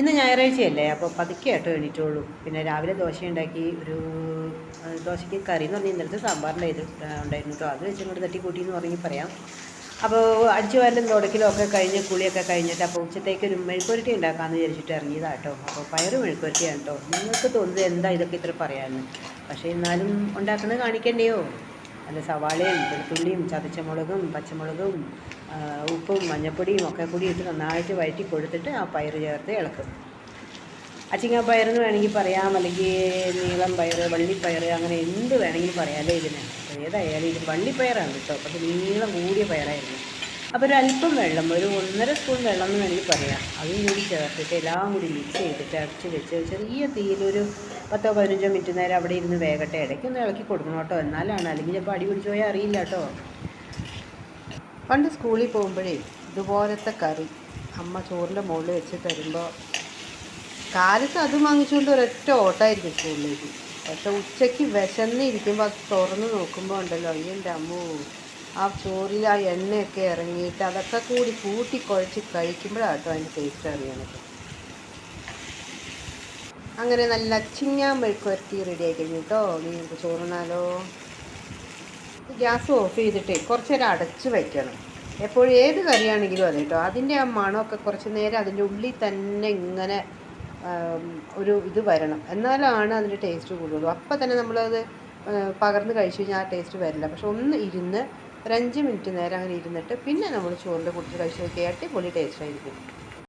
ഇന്ന് ഞായറാഴ്ചയല്ലേ? അപ്പോൾ പതുക്കെ ആട്ടോ എണീറ്റുള്ളൂ പിന്നെ രാവിലെ ദോശ ഉണ്ടാക്കി ഒരു ദോശയ്ക്ക് കറി എന്ന് പറഞ്ഞാൽ ഇന്നലത്തെ സാമ്പാറിന്റെ ഇത് ഉണ്ടായിരുന്നു കേട്ടോ അത് വെച്ച് ഇങ്ങോട്ട് തട്ടിക്കൂട്ടി എന്ന് പറഞ്ഞ് പറയാം. അപ്പോൾ അടിച്ചു വാരലും തുടക്കിലും ഒക്കെ കഴിഞ്ഞ് കുളിയൊക്കെ കഴിഞ്ഞിട്ട് അപ്പോൾ ഉച്ചത്തേക്ക് ഒരു മെഴുക്കുരട്ടി ഉണ്ടാക്കാമെന്ന് വിചാരിച്ചിട്ട് ഇറങ്ങിയതാണ് കേട്ടോ അപ്പോൾ പയറ് മെഴുക്കുരട്ടിയാണ് കേട്ടോ നിങ്ങൾക്ക് തോന്നുന്നത് എന്താ ഇതൊക്കെ ഇത്ര പറയാമെന്ന് പക്ഷേ എന്നാലും ഉണ്ടാക്കുന്നത് കാണിക്കണ്ടേയോ? അല്ല സവാളയും വെളുത്തുള്ളിയും ചതച്ച മുളകും പച്ചമുളകും ഉപ്പും മഞ്ഞപ്പൊടിയും ഒക്കെ കൂടി ഇട്ട് നന്നായിട്ട് വഴറ്റി കൊടുത്തിട്ട് ആ പയർ ചേർത്ത് ഇളക്കും. അച്ചിങ്ങ പയറെന്ന് വേണമെങ്കിൽ പറയാം അല്ലെങ്കിൽ നീളം പയർ വള്ളിപ്പയർ അങ്ങനെ എന്ത് വേണമെങ്കിലും പറയാമല്ലോ ഇതിന്. ഏതായാലും ഇത് വള്ളിപ്പയറാണ് കേട്ടോ പക്ഷേ നീളം കൂടിയ പയറായിരുന്നു. അപ്പോൾ ഒരല്പം വെള്ളം ഒരു ഒന്നര സ്പൂൺ വെള്ളം എന്ന് വേണമെങ്കിൽ പറയാം. അതും കൂടി ചേർത്തിട്ട് എല്ലാം കൂടി മിക്സ് ചെയ്തിട്ട് അടച്ച് വെച്ച് ചെറിയ തീയിലൊരു പത്തോ പതിനഞ്ചോ മിനിറ്റ് നേരം അവിടെ ഇരുന്ന് വേഗട്ടെ. ഇടയ്ക്കൊന്ന് ഇളക്കി കൊടുക്കണം കേട്ടോ. എന്നാലാണ് അല്ലെങ്കിൽ ചിലപ്പോൾ അടി പിടിച്ച് പോയാൽ അറിയില്ല കേട്ടോ. പണ്ട് സ്കൂളിൽ പോകുമ്പോഴേ ഇതുപോലത്തെ കറി അമ്മ ചോറിന്റെ മുകളിൽ വെച്ച് തരുമ്പോൾ കാലത്ത് അത് വാങ്ങിച്ചുകൊണ്ട് ഒരൊറ്റ ഓട്ടമായിരിക്കും സ്കൂളിലേക്ക്. പക്ഷെ ഉച്ചയ്ക്ക് വിശന്നിരിക്കുമ്പോൾ അത് തുറന്ന് നോക്കുമ്പോൾ ഉണ്ടല്ലോ എന്റെ അമ്മോ. ആ ചോറിൽ ആ എണ്ണയൊക്കെ ഇറങ്ങിയിട്ട് അതൊക്കെ കൂടി കൂട്ടി കുഴച്ച് കഴിക്കുമ്പോഴാട്ടോ അതിന്റെ ടേസ്റ്റ് അറിയണത്. അങ്ങനെ നല്ല ചിങ്ങാൻ മെഴുക്കുവരട്ടി റെഡി ആയി കഴിഞ്ഞു കേട്ടോ നീ നമുക്ക് ഗ്യാസ് ഓഫ് ചെയ്തിട്ട് കുറച്ച് നേരം അടച്ച് വയ്ക്കണം. എപ്പോഴും ഏത് കറിയാണെങ്കിലും അതെ കേട്ടോ അതിന്റെ ആ മണമൊക്കെ കുറച്ച് നേരം അതിന്റെ ഉള്ളിൽ തന്നെ ഇങ്ങനെ ഒരു ഇത് വരണം. എന്നാലാണ് അതിന്റെ ടേസ്റ്റ് കൂടുള്ളൂ അപ്പം തന്നെ നമ്മളത് പകർന്ന് കഴിച്ചു കഴിഞ്ഞാൽ ആ ടേസ്റ്റ് വരില്ല. പക്ഷെ ഒന്ന് ഇരുന്ന് ഒരു അഞ്ച് മിനിറ്റ് നേരം അങ്ങനെ ഇരുന്നിട്ട് പിന്നെ നമ്മൾ ചോറിന്റെ കൂട്ടത്തിൽ കഴിച്ച് നോക്കിയാൽ അടിപൊളി ടേസ്റ്റ് ആയിരിക്കും.